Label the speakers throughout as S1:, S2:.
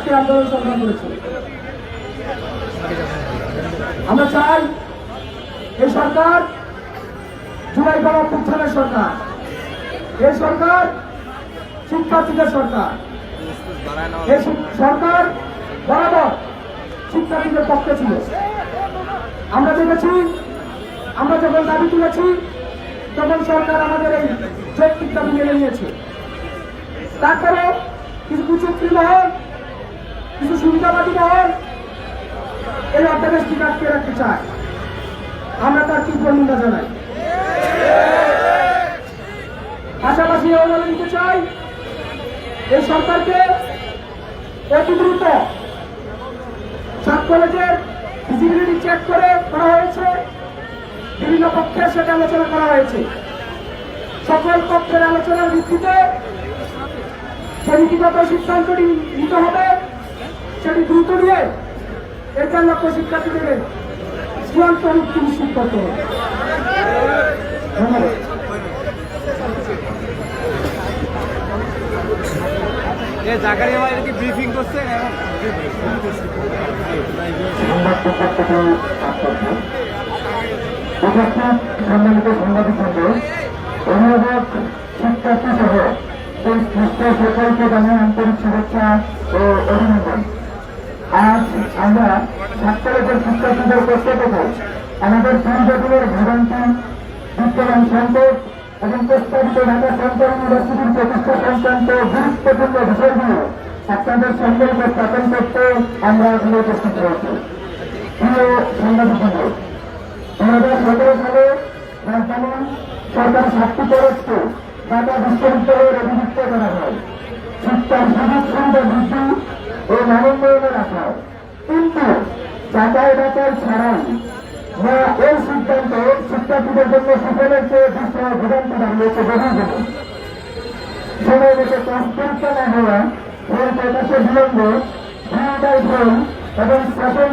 S1: আজকে আন্দোলন সংগ্রাম করেছে। আমরা চাই এই সরকার জুলাই গণপুত্থানের সরকার এই সরকার শিক্ষার্থীদের সরকার শি- সরকার বরাবর শিক্ষার্থীদের পক্ষে ছিল। আমরা দেখেছি, আমরা যখন দাবি তুলেছি, তখন সরকার আমাদের এই যৌক্তিক দাবি মেনে নিয়েছে। তারপরে কিছু কুচুক্তি মহল কিছু সুবিধাবাদী মহল এই অধ্যাদেশটিকে আটকে রাখতে চায়। আমরা তার তীব্র নিন্দা জানাই। পাশাপাশি বলে দিতে চাই এই সরকারকে অতি দ্রুত সাত কলেজের ভিজিবিলিটি চেক করে করা হয়েছে। বিভিন্ন পক্ষের সাথে আলোচনা করা হয়েছে। সকল পক্ষের আলোচনার ভিত্তিতে যে নীতিগত সিদ্ধান্তটি নিতে হবে। সেটি দ্রুত নিয়ে এটার লক্ষ্য শিক্ষার্থীদের চূড়ান্ত মুক্তি নিশ্চিত করতে হবে ধন্যবাদ।
S2: এ জাকারিয়া ভাই এটা কি ব্রিফিং করছে?
S3: উপস্থিত সম্মানিত সাংবাদিকবৃন্দ অভিভাবক শিক্ষার্থী সহ এই সুস্থ সকলকে জানাই আন্তরিক শুভেচ্ছা ও অভিনন্দন আজ আমরা ছাত্রদের শিক্ষার্থীদের থেকে আমাদের পূর্বদিনের ভোগান্তি বিদ্যমান সংকট এবং প্রস্তাবিত ঢাকা সেন্ট্রাল ইউনিভার্সিটির প্রতিষ্ঠা সংক্রান্ত গুরুত্বপূর্ণ বিষয়গুলো আপনাদের সম্পর্কে স্থাপন করতে আমরা এখানে উপস্থিত রয়েছি। প্রিয় সাংবাদিকবৃন্দ দুই হাজার সতেরো সালে রাজধানী সরকার সাতটি কলেজকে ঢাকা বিশ্ববিদ্যালয়ের অভিযুক্ত করা হয়। শিক্ষার সুযোগ সুবিধা বৃদ্ধি ও মানোন্নয়নে রাখা কিন্তু যাতায়াত বাতায় ছাড়াই না এই সিদ্ধান্ত শিক্ষার্থীদের জন্য সুফলের চেয়ে দুঃসময় ভোগান্তি দাঁড়িয়েছে বহুগুলো সময় মতো না হওয়া ফল প্রকাশে বিলম্ব, ভূমিকায় ভুল এবং শাসন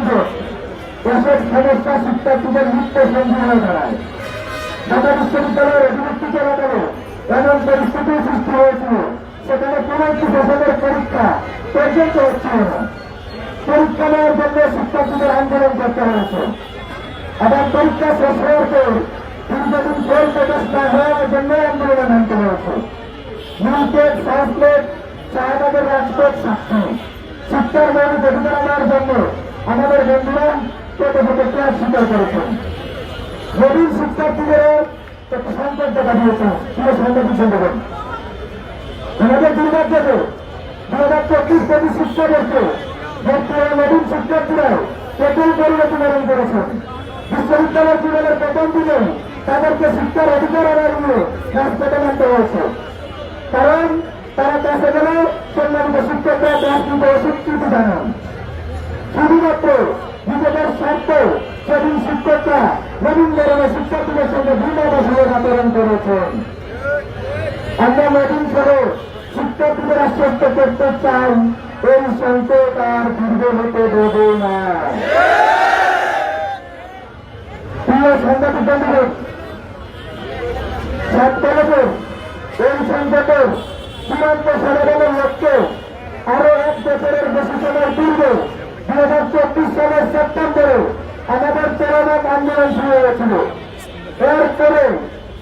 S3: এসব সমস্যা শিক্ষার্থীদের নিত্য সঙ্গী হয়ে দাঁড়ায়। ঢাকা বিশ্ববিদ্যালয়ের অধিবক্তি চলাকালে এমন পরিস্থিতি সৃষ্টি হয়েছিল সেখানে কোন একটি ফসলের পরীক্ষা পর্যন্ত হচ্ছিল না পরীক্ষা নেওয়ার জন্য শিক্ষার্থীদের আন্দোলন করতে হয়েছে আবার পরীক্ষা শেষ হওয়ার পর দীর্ঘদিন ফল প্রকাশ না হওয়ার জন্য আন্দোলনে নামতে হয়েছে মিল্কেট সাহসলেট শাহবাগের রাজপথ সাক্ষী শিক্ষার মান অধিকার আনার জন্য আমাদের বন্ধুরা ক্লাস স্বীকার করেছেন নবীন শিক্ষার্থীদেরও একটা সংকট দেখা দিয়েছে প্রিয় সাংবাদিক সংগঠন আমাদের দুর্ভাগ্যকে দু হাজার চব্বিশ পঁচিশ শিক্ষাবর্ষে বর্তমানে বিশ্ববিদ্যালয় জীবনের প্রথম দিনে তাদেরকে শিক্ষার অধিকার আনার নিয়ে রাজপথে নামতে হয়েছে। কারণ তারা কাছে গেলে সম্মানিত শিক্ষকরা ক্লাস নিতে অস্বীকৃতি জানান। শুধুমাত্র নিজেদের স্বার্থ সেদিন শিক্ষকরা নবীন ধরনের শিক্ষার্থীদের সঙ্গে ভিন্নভাবে আচরণ করেছেন। আমরা নবীন সহ আশ্বস্ত করতে চাই এই সংকট আর দীর্ঘ হতে দেব না প্রিয় সাংবাদিক বন্ধুগণ ছাত্রদের এই সংকটের চূড়ান্ত সমাধানের লক্ষ্যে আরও এক বছরের বেশি সময় পূর্বে দুই হাজার চব্বিশ সালের সেপ্টেম্বরে আমাদের চলমান আন্দোলন শুরু হয়েছিল এরপরে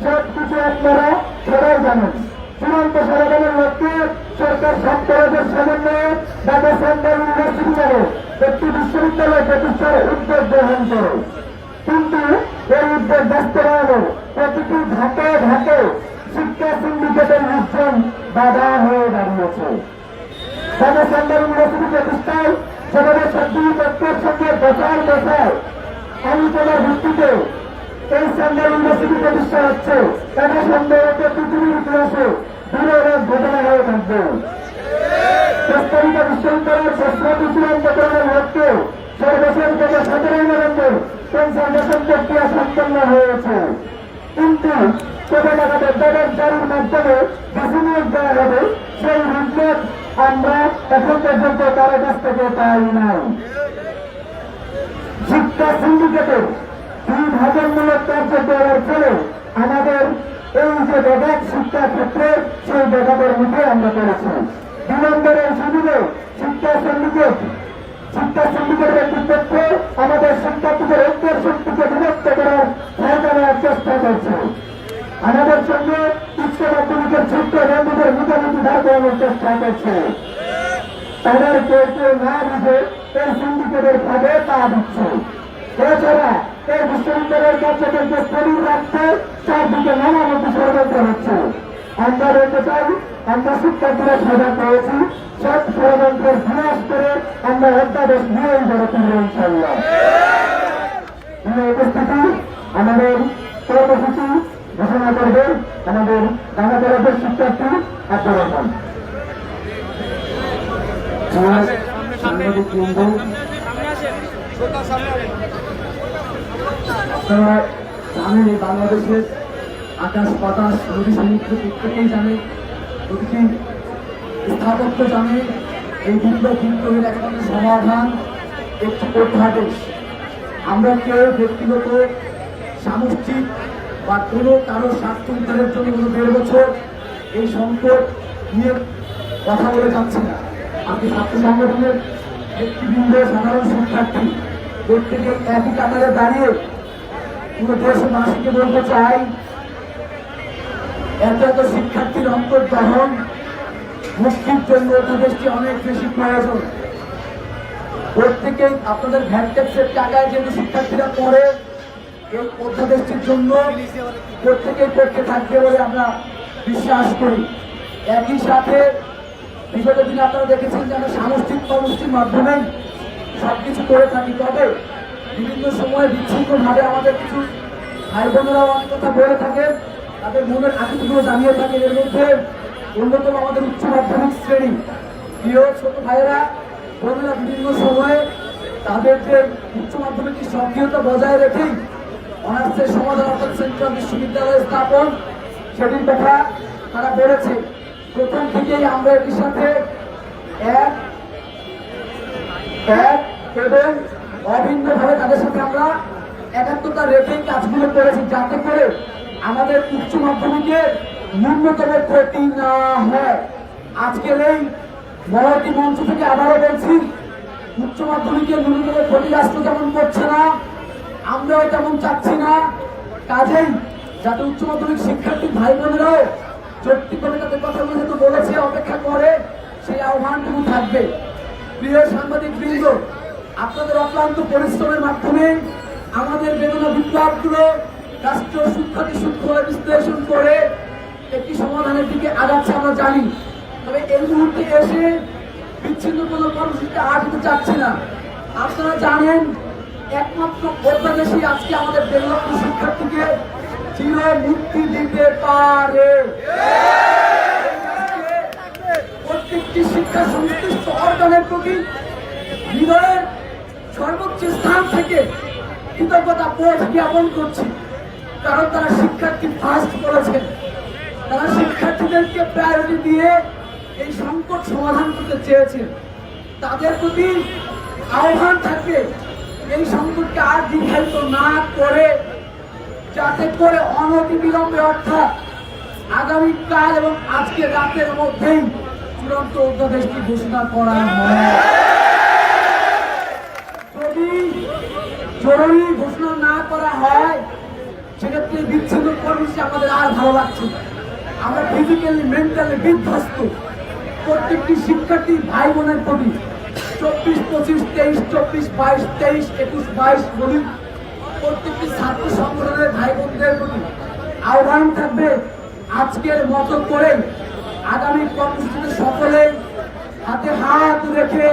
S3: সব আপনারা সবাই জানেন চূড়ান্ত সমাধানের লক্ষ্যে সরকার ছাত্রদের সমন্বয়ে ঢাকা সেন্ট্রাল ইউনিভার্সিটি নামে একটি বিশ্ববিদ্যালয় প্রতিষ্ঠার উদ্যোগ গ্রহণ করে। কিন্তু এই উদ্যোগ বাস্তবায়নে প্রতিটি ধাপে ধাপে শিক্ষা সিন্ডিকেটের মিশ্রণ বাধা হয়ে দাঁড়িয়েছে। ঢাকা সেন্ট্রাল ইউনিভার্সিটি প্রতিষ্ঠায় যেভাবে সবগুলি তত্ত্বের সঙ্গে বসার বসায় আলোচনার ভিত্তিতে এই সেন্ট্রাল ইউনিভার্সিটি প্রতিষ্ঠা হচ্ছে, তাদের সম্ভবত পৃথিবীর ইতিহাসে এক ঘটনা হয়ে থাকবে। প্রস্তাবিত বিশ্ববিদ্যালয়ের প্রশ্নটি চূড়ান্তকরণের লক্ষ্যে সর্বশেষ গত সতেরোই নভেম্বর কনসালটেশন প্রক্রিয়া সম্পন্ন হয়েছে। কিন্তু লাগাতে তাদের জারির মাধ্যমে বেশি নিয়োগ দেওয়া হবে আমরা এখন পর্যন্ত তার কাছ থেকে পাই নাই। শিক্ষা সিন্ডিকেটের দুই ভাজনমূলক কার্য করার ফলে আমাদের এই যে ব্যাঘাত শিক্ষা ক্ষেত্রে সেই ব্যাঘাতের মুখে আমরা করেছি দুই নম্বরের সুযোগে শিক্ষা সিন্ডিকেট শিক্ষা সিন্ডিকেটের কর্তৃপক্ষ আমাদের শিক্ষার্থীদের ঐক্যের শক্তিকে বিভক্ত করার নেওয়ার চেষ্টা করছে। আমাদের সঙ্গে উচ্চ মাধ্যমিকের ছোট্ট বন্ধুদের মোটামুটি দাঁড় করানোর চেষ্টা করছে। তাদের কেউ কেউ না বুঝে এই সিন্ডিকেটের ফাঁদে পা দিচ্ছে। এছাড়া এই বিশ্ববিদ্যালয়ের কার্যক্রমকে স্থবির রাখতে চারদিকে নানামুখী ষড়যন্ত্র হচ্ছে আমরা বলতে চাই আমরা শিক্ষার্থীরা সজাগ রয়েছি সব ষড়যন্ত্রের বিনাশ করে আমরা অধ্যাদেশ নিয়েই গড়ে তুলব ইনশাল্লাহ উপস্থিতি আমাদের কর্মসূচি ঘোষণা করবে আমাদের ঢাকা কলেজের শিক্ষার্থী আব্দুর রহমান সাংবাদিক
S2: আসেন।
S1: আপনারা জানেন এই বাংলাদেশের আকাশ, বাতাস, নদী সমুদ্র প্রত্যেকেই জানে। প্রতিটি স্থাপত্য জানে। এই বিপ্লব বিপ্লবের একমাত্র সমাধান একটি অধ্যাদেশ। আমরা কেউ ব্যক্তিগত, সামষ্টিক বা কোনো কারও স্বার্থ উদ্ধারের জন্য কোনো দেড় বছর এই সংকট নিয়ে কথা বলে যাচ্ছি না। আপনি ছাত্র সংগঠনের ব্যক্তিবৃন্দ সাধারণ শিক্ষার্থী প্রত্যেকে একই কাতারে দাঁড়িয়ে পুরো দেশবাসীকে বলতে চাই এত এত শিক্ষার্থীর অন্তর্গ্রহণ মুক্তির জন্য অধ্যাদেশটি অনেক বেশি প্রয়োজন। প্রত্যেকেই আপনাদের ভ্যানটেক্সের টাকায় যেহেতু শিক্ষার্থীরা পড়ে, এই অধ্যাদেশটির জন্য প্রত্যেকেই পক্ষে থাকবে বলে আমরা বিশ্বাস করি। একই সাথে বিগত দিনে আপনারা দেখেছেন যে আমরা সামষ্টিক কর্মসূচির মাধ্যমে সবকিছু করে থাকি। তবে বিভিন্ন সময় বিচ্ছিন্নভাবে আমাদের কিছু ভাই বোনেরাও অনেক কথা বলে থাকেন তাদের মনের আকুতিগুলো জানিয়ে থাকেন এর মধ্যে অন্যতম আমাদের উচ্চ মাধ্যমিক শ্রেণি। প্রিয় ছোট ভাইয়েরা, বোনেরা বিভিন্ন সময়ে তাদের যে উচ্চ মাধ্যমিকের সক্রিয়তা বজায় রেখেই অনার্সের সমাধান অর্থাৎ সেন্ট্রাল বিশ্ববিদ্যালয় স্থাপন সেটির কথা তারা বলেছে। প্রথম থেকেই আমরা এটির সাথে এক এক এবং অভিন্নভাবে তাদের সাথে আমরা একাত্মতা রেখে কাজগুলো করেছি, যাতে করে আমাদের উচ্চ মাধ্যমিকে ন্যূনতম ক্ষতি না হয়। আজকের এই মহতি মঞ্চ থেকে আবারও বলছি, উচ্চ মাধ্যমিকে ন্যূনতম ক্ষতি রাষ্ট্র যেমন করছে না, আমরাও তেমন চাচ্ছি না। কাজেই যাতে উচ্চ মাধ্যমিক শিক্ষার্থী ভাই বোনেরাও যৌক্তিকভাবে তাদের কথাগুলো যেহেতু বলেছে, অপেক্ষা করে, সেই আহ্বানটুকু থাকবে। প্রিয় সাংবাদিক বৃন্দ আপনাদের অক্লান্ত পরিশ্রমের মাধ্যমে আমাদের বেদনা বিপ্লবগুলো রাষ্ট্রীয় সুখ্যাতি সূক্ষ্ম বিশ্লেষণ করে একটি সমাধানের দিকে আগাচ্ছে আমরা জানি। তবে এই মুহূর্তে এসে বিচ্ছিন্ন কোনো কর্মসূচিতে আর দিতে চাচ্ছি না। আপনারা জানেন, একমাত্র অধ্যাদেশই আজকে আমাদের দেড় শিক্ষার্থীকে চির মুক্তি দিতে পারে। প্রত্যেকটি শিক্ষা সংশ্লিষ্ট অর্গানের প্রতি হৃদয়ের সর্বোচ্চ স্থান থেকে কৃতজ্ঞতা বোধ জ্ঞাপন করছি। কারণ তারা শিক্ষার্থী ফার্স্ট করেছেন তারা শিক্ষার্থীদেরকে প্রায়োরিটি দিয়ে এই সংকট সমাধান করতে চেয়েছেন তাদের প্রতি আহ্বান থাকবে এই সংকটকে আর দীর্ঘায়িত না করে, যাতে করে অনতি বিলম্বে অর্থাৎ আগামীকাল এবং আজকে রাতের মধ্যেই চূড়ান্ত অধ্যাদেশটি ঘোষণা করা হয় যদি জরুরি ঘোষণা না করা হয়, সেক্ষেত্রে বিচ্ছিন্ন কর্মসূচি আমাদের আর ভালো লাগছে আমরা ফিজিক্যালি মেন্টালি বিধ্বস্ত। প্রত্যেকটি শিক্ষার্থী ভাই বোনের প্রতি চব্বিশ, পঁচিশ, তেইশ, চব্বিশ, বাইশ, তেইশ, একুশ, বাইশ, বলি প্রত্যেকটি ছাত্র সংগঠনের ভাই বোনদের প্রতি আহ্বান থাকবে আজকের মতো করে আগামী কর্মসূচিতে সকলে হাতে হাত রেখে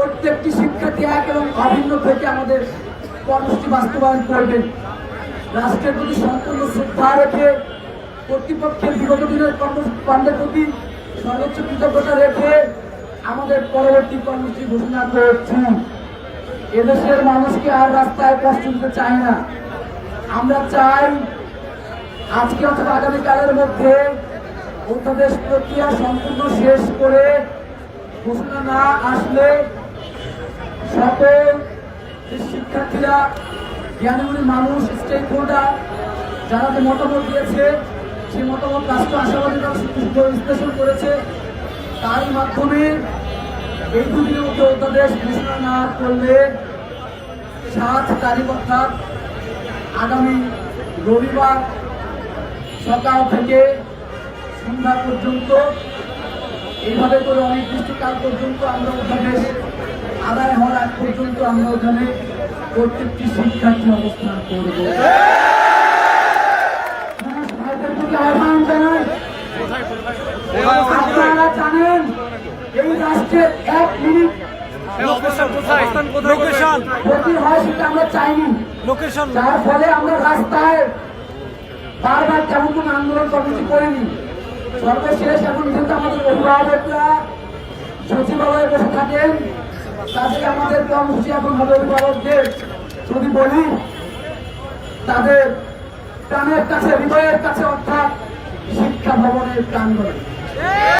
S1: প্রত্যেকটি শিক্ষার্থী এক এবং অভিন্ন থেকে আমাদের কর্মসূচি বাস্তবায়ন করবেন। রাষ্ট্রের প্রতি সম্পূর্ণ শ্রদ্ধা রেখে কর্তৃপক্ষের বিগত দিনের কর্মকাণ্ডের প্রতি সর্বোচ্চ কৃতজ্ঞতা রেখে আমাদের পরবর্তী কর্মসূচি ঘোষণা করছি। এদেশের মানুষকে আর রাস্তায় কষ্ট দিতে চাই না। আমরা চাই আজকে অথবা আগামীকালের মধ্যে অধ্যাদেশ প্রক্রিয়া সম্পূর্ণ শেষ করে ঘোষণা না আসলে সকল শিক্ষার্থীরা জ্ঞানীগুলি মানুষ স্টেক হোল্ডার যারা যে মতামত দিয়েছে, সেই মতামত রাষ্ট্র আশাবাদী বিশ্লেষণ করেছে। তারই মাধ্যমে এই দুদিনের মধ্যে অধ্যাদেশ ঘোষণা না করলে সাত তারিখ অর্থাৎ আগামী রবিবার সকাল থেকে সন্ধ্যা পর্যন্ত, এইভাবে করে অনির্দিষ্টকাল পর্যন্ত আমরা অধ্যাদেশ আদায় হওয়ার আগ পর্যন্ত আমরা ওখানে প্রত্যেকটি শিক্ষার্থী অবস্থান করব। আহ্বান জানাই। আপনারা জানেন এই রাষ্ট্রের এক মিনিট হয় আমরা চাইনি।
S2: লোকেশন।
S1: যার ফলে আমরা রাস্তায় বারবার তেমন কোন আন্দোলন কমিটি করিনি। সর্বশেষ এখন কিন্তু আমাদের অভিভাবকরা সচিবালয়ে বসে থাকেন। তাদের আমাদের কর্মসূচি এখন অভিভাবকদের যদি বলি, তাদের প্রাণের কাছে, হৃদয়ের কাছে অর্থাৎ শিক্ষা ভবনের প্রাঙ্গণে।